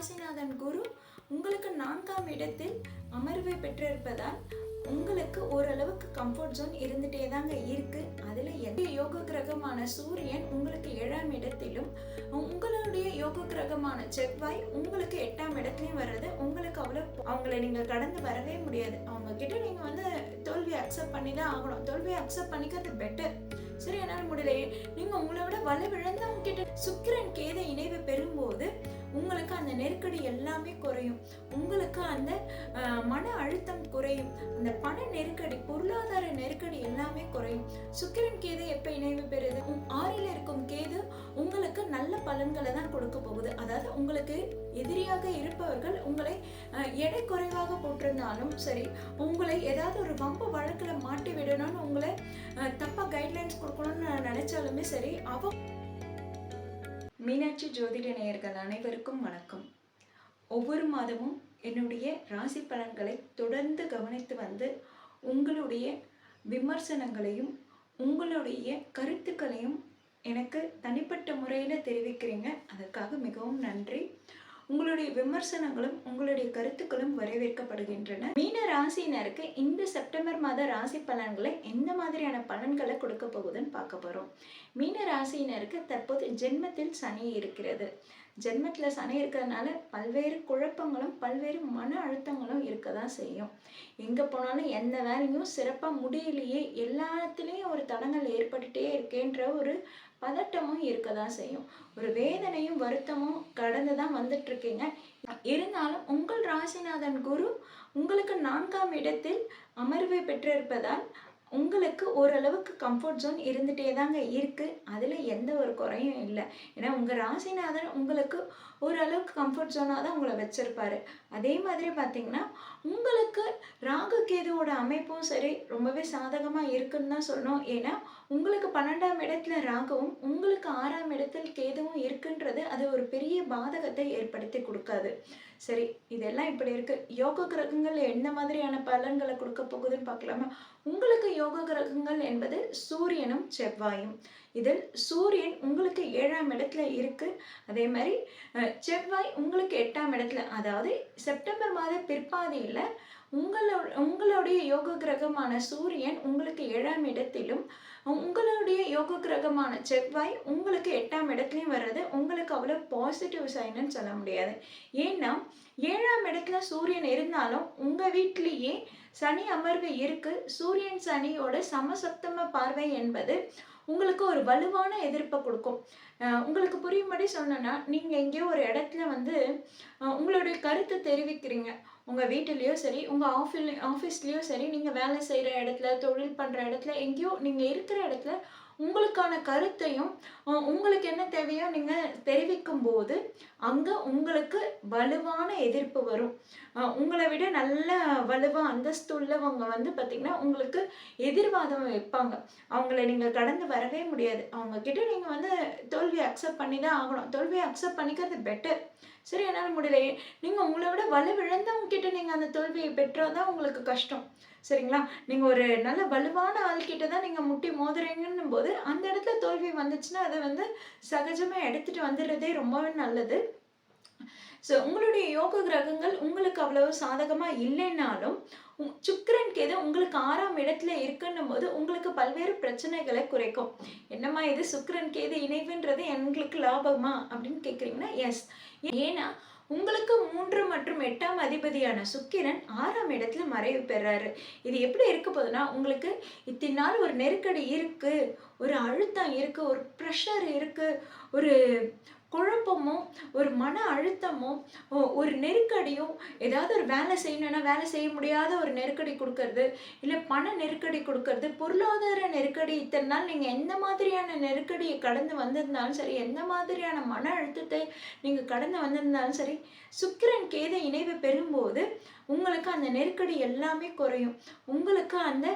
ராசிநாதன் குரு உங்களுக்கு நான்காம் இடத்தில் அமர்வை பெற்றிருப்பதால் உங்களுக்கு ஓரளவுக்கு கம்ஃபர்ட் ஜோன் இருந்துட்டே தாங்க இருக்கு. அதில் எந்த யோக கிரகமான சூரியன் உங்களுக்கு ஏழாம் இடத்திலும் உங்களுடைய யோக கிரகமான செவ்வாய் உங்களுக்கு எட்டாம் இடத்துலையும் வர்றது உங்களுக்கு அவ்வளோ அவங்கள நீங்கள் கடந்து வரவே முடியாது. அவங்க கிட்ட நீங்கள் வந்து தோல்வி அக்செப்ட் பண்ணி தான் ஆகணும். தோல்வியை அக்செப்ட் பண்ணிக்கிறது பெட்டர் சரி என்னால் முடியலையே. நீங்கள் உங்களை விட வலுவிழந்தவங்க கிட்ட சுக்கிரன் கேத இணைவு பெறும்போது நெருக்கடி எல்லாமே குறையும். உங்களுக்கு அந்த மன அழுத்தம் குறையும். அந்த பண நெருக்கடி பொருளாதார நெருக்கடி எல்லாமே குறையும். சுக்கிரன் கேது எப்ப இணைவு பெறுது? உம் ஆறில் இருக்கும் கேது உங்களுக்கு நல்ல பலன்களை தான் கொடுக்க போகுது. அதாவது உங்களுக்கு எதிரியாக இருப்பவர்கள் உங்களை எடை குறைவாக போட்டிருந்தாலும் சரி உங்களை ஏதாவது ஒரு வம்பு வழக்கில் மாட்டி விடணும்னு உங்களை தப்பாக தப்பா கைட்லைன்ஸ் கொடுக்கணும்னு நினைச்சாலுமே சரி அவ மீனாட்சி ஜோதிட நேயர்கள் அனைவருக்கும் வணக்கம். ஒவ்வொரு மாதமும் என்னுடைய ராசி பலன்களை தொடர்ந்து கவனித்து வந்து உங்களுடைய விமர்சனங்களையும் உங்களுடைய கருத்துக்களையும் எனக்கு தனிப்பட்ட முறையில் தெரிவிக்கிறீங்க. அதற்காக மிகவும் நன்றி. உங்களுடைய விமர்சனங்களும் உங்களுடைய கருத்துக்களும் வரவேற்கப்படுகின்றன. மீன ராசினருக்கு இந்த செப்டம்பர் மாத ராசி பலன்களை எந்த மாதிரியான பலன்களை கொடுக்க போகுதுன்னு பார்க்க போறோம். மீன ராசினருக்கு தற்போது ஜென்மத்தில் சனி இருக்கிறது. ஜென்மத்தில் சனி இருக்கிறதுனால பல்வேறு குழப்பங்களும் பல்வேறு மன அழுத்தங்களும் இருக்க தான் செய்யும். எங்கே போனாலும் எந்த வேலையும் சிறப்பாக முடியலையே எல்லாத்துலேயும் ஒரு தடங்கள் ஏற்பட்டுட்டே இருக்கேன்ற ஒரு பதட்டமும் இருக்க தான் செய்யும். ஒரு வேதனையும் வருத்தமும் கடந்து தான் வந்துட்டு இருக்கீங்க இருந்தாலும் உங்கள் ராசிநாதன் குரு உங்களுக்கு நான்காம் இடத்தில் அமர்வை பெற்றிருப்பதால் உங்களுக்கு ஓரளவுக்கு கம்ஃபர்ட் ஜோன் இருந்துகிட்டே தாங்க இருக்குது அதில் எந்த ஒரு குறையும் இல்லை. ஏன்னா உங்கள் ராசிநாதன் உங்களுக்கு ஓரளவுக்கு கம்ஃபர்ட் ஜோனாக தான் உங்களை வச்சுருப்பாரு. அதே மாதிரி பார்த்தீங்கன்னா உங்களுக்கு ராகு கேதுவோட அமைப்பும் சரி ரொம்பவே சாதகமாக இருக்குன்னு தான் சொல்லணும். ஏன்னா உங்களுக்கு பன்னெண்டாம் இடத்துல ராகவும் உங்களுக்கு ஆறாம் இடத்தில் கேதுவும் இருக்குன்றது அது ஒரு பெரிய பாதகத்தை ஏற்படுத்தி கொடுக்காது. சரி இதெல்லாம் இப்படி இருக்கு. யோக கிரகங்கள் என்ன மாதிரியான பலன்களை கொடுக்க போகுதுன்னு பார்க்கலாமா? உங்களுக்கு யோக கிரகங்கள் என்பது சூரியனும் செவ்வாயும். இதில் சூரியன் உங்களுக்கு ஏழாம் இடத்துல இருக்கு. அதே மாதிரி செவ்வாய் உங்களுக்கு எட்டாம் இடத்துல அதாவது செப்டம்பர் மாத பிற்பாதியில் உங்களோட உங்களுடைய யோக கிரகமான சூரியன் உங்களுக்கு ஏழாம் இடத்திலும் உங்களுடைய யோக கிரகமான செவ்வாய் உங்களுக்கு எட்டாம் இடத்துலையும் வர்றது உங்களுக்கு அவ்வளோ பாசிட்டிவ் சைனுன்னு சொல்ல முடியாது. ஏன்னா ஏழாம் இடத்துல சூரியன் இருந்தாலும் உங்கள் வீட்டிலேயே சனி அமர்வு இருக்குது சூரியன் சனியோட சமசப்தம பார்வை என்பது உங்களுக்கு ஒரு வலுவான எதிர்ப்பை கொடுக்கும். உங்களுக்கு புரியும்படி சொன்னேன்னா நீங்கள் எங்கேயோ ஒரு இடத்துல வந்து உங்களுடைய கருத்தை தெரிவிக்கிறீங்க. உங்கள் வீட்டிலையோ சரி உங்கள் ஆஃபீஸ் ஆஃபீஸ்லேயோ சரி நீங்கள் வேலை செய்கிற இடத்துல தொழில் பண்ணுற இடத்துல எங்கேயோ நீங்கள் இருக்கிற இடத்துல உங்களுக்கான கருத்தையும் உங்களுக்கு என்ன தேவையோ நீங்கள் தெரிவிக்கும் போது அங்கே உங்களுக்கு வலுவான எதிர்ப்பு வரும். உங்களை விட நல்ல வலுவாக அந்தஸ்து உள்ளவங்க வந்து பார்த்திங்கன்னா உங்களுக்கு எதிர்வாதம் வைப்பாங்க. அவங்கள நீங்கள் கடந்து வரவே முடியாது. அவங்கக்கிட்ட நீங்கள் வந்து தோல்வியை அக்செப்ட் பண்ணி தான் ஆகணும். தோல்வியை அக்செப்ட் பண்ணிக்கிறது பெட்டர் சரி என்னால் முடியலையே. நீங்கள் உங்களை விட வலுவிழந்தவங்க கிட்ட நீங்கள் அந்த தோல்வியை பெற்றால் தான் உங்களுக்கு கஷ்டம். சரிங்களா? நீங்கள் ஒரு நல்ல வலுவான ஆள்கிட்ட தான் நீங்கள் முட்டி மோதுறீங்கன்னும் போது அந்த இடத்துல தோல்வி வந்துச்சுன்னா அதை வந்து சகஜமாக எடுத்துகிட்டு வந்துடுறதே ரொம்பவே நல்லது. ஸோ உங்களுடைய யோக கிரகங்கள் உங்களுக்கு அவ்வளவு சாதகமாக இல்லைன்னாலும் சுக்கரன் கேது உங்களுக்கு ஆறாம் இடத்துல இருக்குன்னும் போது உங்களுக்கு பல்வேறு பிரச்சனைகளை குறைக்கும். என்னம்மா இது சுக்கரன் கேது இணைவுன்றது எங்களுக்கு லாபமா அப்படின்னு கேட்குறீங்கன்னா எஸ் ஏன்னா உங்களுக்கு மூன்று மற்றும் எட்டாம் அதிபதியான சுக்கிரன் ஆறாம் இடத்துல மறைவு பெறாரு. இது எப்படி இருக்க போகுதுன்னா உங்களுக்கு இத்தனை நாள் ஒரு நெருக்கடி இருக்கு ஒரு அழுத்தம் இருக்கு ஒரு ப்ரெஷர் இருக்கு ஒரு குழப்பமும் ஒரு மன அழுத்தமும் ஒரு நெருக்கடியும் ஏதாவது ஒரு வேலை செய்யணும்னா வேலை செய்ய முடியாத ஒரு நெருக்கடி கொடுக்கறது இல்லை பண நெருக்கடி கொடுக்கறது பொருளாதார நெருக்கடி இத்தனை நாள் நீங்கள் எந்த மாதிரியான நெருக்கடியை கடந்து வந்திருந்தாலும் சரி எந்த மாதிரியான மன அழுத்தத்தை நீங்கள் கடந்து வந்திருந்தாலும் சரி சுக்கிரன் கேத இணைவு பெறும்போது உங்களுக்கு அந்த நெருக்கடி எல்லாமே குறையும். உங்களுக்கு அந்த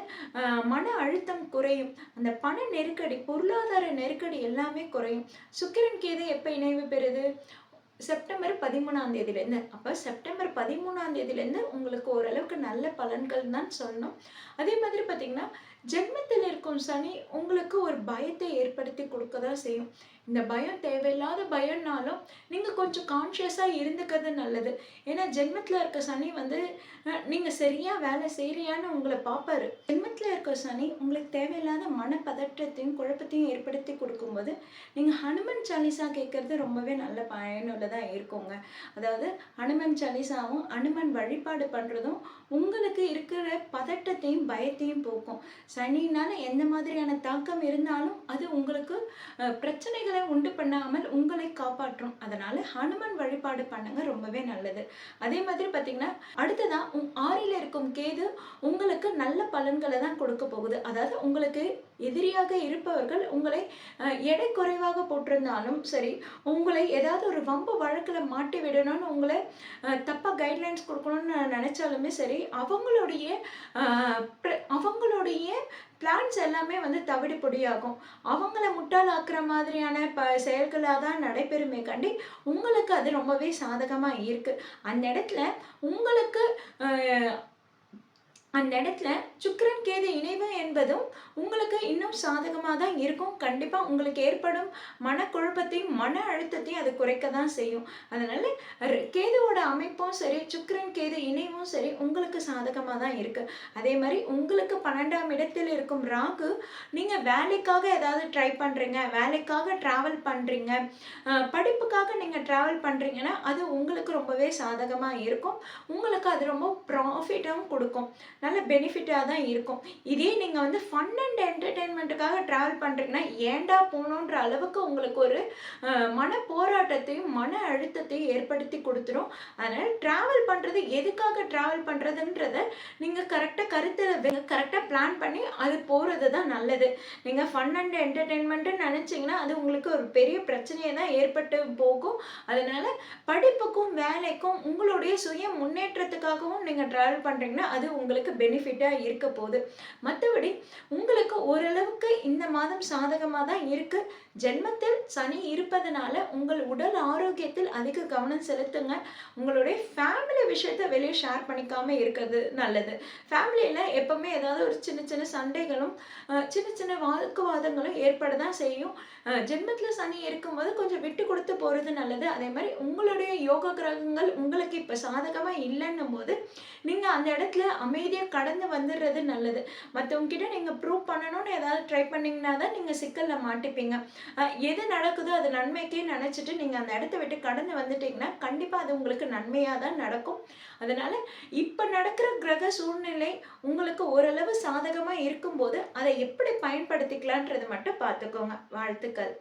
மன அழுத்தம் குறையும். அந்த பண நெருக்கடி பொருளாதார நெருக்கடி எல்லாமே குறையும். சுக்கிரன் கேது எப்போ இணைவு பெறுது? செப்டம்பர் பதிமூணாம் தேதியிலேருந்து. அப்போ செப்டம்பர் பதிமூணாம் தேதியிலேருந்து உங்களுக்கு ஓரளவுக்கு நல்ல பலன்கள் தான் சொல்லணும். அதே மாதிரி பார்த்தீங்கன்னா ஜென்மத்தில் இருக்கும் சனி உங்களுக்கு ஒரு பயத்தை ஏற்படுத்தி கொடுக்க தான் செய்யும். இந்த பயம் தேவையில்லாத பயம்னாலும் நீங்கள் கொஞ்சம் கான்ஷியஸாக இருந்துக்கிறது நல்லது. ஏன்னா ஜென்மத்தில் இருக்க சனி வந்து நீங்கள் சரியாக வேலை செய்கிறியான்னு உங்களை பார்ப்பாரு ஜென்மத்தில் இருக்க சனி உங்களுக்கு தேவையில்லாத மனப்பதற்றத்தையும் குழப்பத்தையும் ஏற்படுத்தி கொடுக்கும்போது நீங்கள் ஹனுமன் சாலிசா கேட்குறது ரொம்பவே நல்ல பயனுள்ளதாக இருக்குங்க. அதாவது ஹனுமன் சாலிசாவும் ஹனுமன் வழிபாடு பண்ணுறதும் உங்களுக்கு இருக்கிற பதட்டத்தையும் பயத்தையும் போக்கும். சனினால் எந்த மாதிரியான தாக்கம் இருந்தாலும் அது உங்களுக்கு பிரச்சனைகள் பிரச்சனைகளை உண்டு பண்ணாமல் உங்களை காப்பாற்றும். அதனால ஹனுமன் வழிபாடு பண்ணுங்க ரொம்பவே நல்லது. அதே மாதிரி பார்த்தீங்கன்னா அடுத்ததா உங் ஆறில் இருக்கும் கேது உங்களுக்கு நல்ல பலன்களை தான் கொடுக்க போகுது. அதாவது உங்களுக்கு எதிரியாக இருப்பவர்கள் உங்களை எடை குறைவாக போட்டிருந்தாலும் சரி உங்களை ஏதாவது ஒரு வம்பு வழக்கில் மாட்டி விடணும்னு உங்களை தப்பாக கைட்லைன்ஸ் கொடுக்கணும்னு நினைச்சாலுமே சரி அவங்களுடைய அவங்களுடைய பிளான்ஸ் எல்லாமே வந்து தவிடு பொடியாகும். அவங்கள முட்டாளாக்குற மாதிரியான ப செயல்களாக தான் நடைபெறுமே கண்டி உங்களுக்கு அது ரொம்பவே சாதகமாக இருக்குது அந்த இடத்துல உங்களுக்கு அந்த இடத்துல சுக்கரன் கேது இணைவு என்பதும் உங்களுக்கு இன்னும் சாதகமாக தான் இருக்கும். கண்டிப்பாக உங்களுக்கு ஏற்படும் மனக்குழப்பத்தையும் மன அழுத்தத்தையும் அது குறைக்க தான் செய்யும். அதனால் கேதுவோட அமைப்பும் சரி சுக்கரன் கேது இணைவும் சரி உங்களுக்கு சாதகமாக தான் இருக்குது அதே மாதிரி உங்களுக்கு பன்னெண்டாம் இடத்தில் இருக்கும் ராகு நீங்கள் வேலைக்காக ஏதாவது ட்ரை பண்ணுறீங்க வேலைக்காக ட்ராவல் பண்ணுறீங்க படிப்புக்காக நீங்கள் ட்ராவல் பண்ணுறீங்கன்னா அது உங்களுக்கு ரொம்பவே சாதகமாக இருக்கும். உங்களுக்கு அது ரொம்ப ப்ராஃபிட்டாகவும் கொடுக்கும். நல்ல பெனிஃபிட்டாக தான் இருக்கும். இதே நீங்கள் வந்து ஃபன் அண்ட் என்டர்டெயின்மெண்ட்டுக்காக ட்ராவல் பண்ணுறீங்கன்னா ஏன்டா போகணுன்ற அளவுக்கு உங்களுக்கு ஒரு மன போராட்டத்தையும் மன அழுத்தத்தையும் ஏற்படுத்தி கொடுத்துரும். அதனால் ட்ராவல் பண்ணுறது எதுக்காக ட்ராவல் பண்ணுறதுன்றத நீங்கள் கரெக்டாக கருத்தில் கரெக்டாக பிளான் பண்ணி அது போகிறது தான் நல்லது. நீங்கள் ஃபன் அண்ட் என்டர்டெயின்மெண்ட்டுன்னு நினச்சிங்கன்னா அது உங்களுக்கு ஒரு பெரிய பிரச்சனையை தான் ஏற்பட்டு போகும். அதனால் படிப்புக்கும் வேலைக்கும் உங்களுடைய சுய முன்னேற்றத்துக்காகவும் நீங்கள் ட்ராவல் பண்ணுறீங்கன்னா அது உங்களுக்கு பெனிஃபிட்டாக இருக்க போகுது. மற்றபடி உங்களுக்கு ஓரளவுக்கு இந்த மாதம் சாதகமாக தான் இருக்குது ஜென்மத்தில் சனி இருப்பதனால உங்கள் உடல் ஆரோக்கியத்தில் அதிக கவனம் செலுத்துங்க. உங்களுடைய ஃபேமிலி விஷயத்தை வெளியே ஷேர் பண்ணிக்காமல் இருக்கிறது நல்லது. ஃபேமிலியில் எப்போவுமே ஏதாவது ஒரு சின்ன சின்ன சண்டைகளும் சின்ன சின்ன வாக்குவாதங்களும் ஏற்பட தான் செய்யும். ஜென்மத்தில் சனி இருக்கும்போது கொஞ்சம் விட்டு கொடுத்து போகிறது நல்லது. அதே மாதிரி உங்களுடைய யோக கிரகங்கள் உங்களுக்கு இப்போ சாதகமாக இல்லைன்னும் போது நீங்கள் அந்த இடத்துல அமைதியாக கடந்து வந்துடுறது நல்லது. மற்றவங்க கிட்ட நீங்கள் ப்ரூவ் பண்ணணும்னு ஏதாவது ட்ரை பண்ணிங்கன்னா தான் நீங்கள் சிக்கலில் மாட்டிப்பீங்க. எது நடக்குதோ அது நன்மைக்கே நினச்சிட்டு நீங்கள் அந்த இடத்த விட்டு கடந்து வந்துட்டீங்கன்னா கண்டிப்பாக அது உங்களுக்கு நன்மையாக தான் நடக்கும். அதனால் இப்போ நடக்கிற கிரக சூழ்நிலை உங்களுக்கு ஓரளவு சாதகமாக இருக்கும்போது அதை எப்படி பயன்படுத்திக்கலான்றது மட்டும் பார்த்துக்கோங்க. வாழ்த்துக்கள்.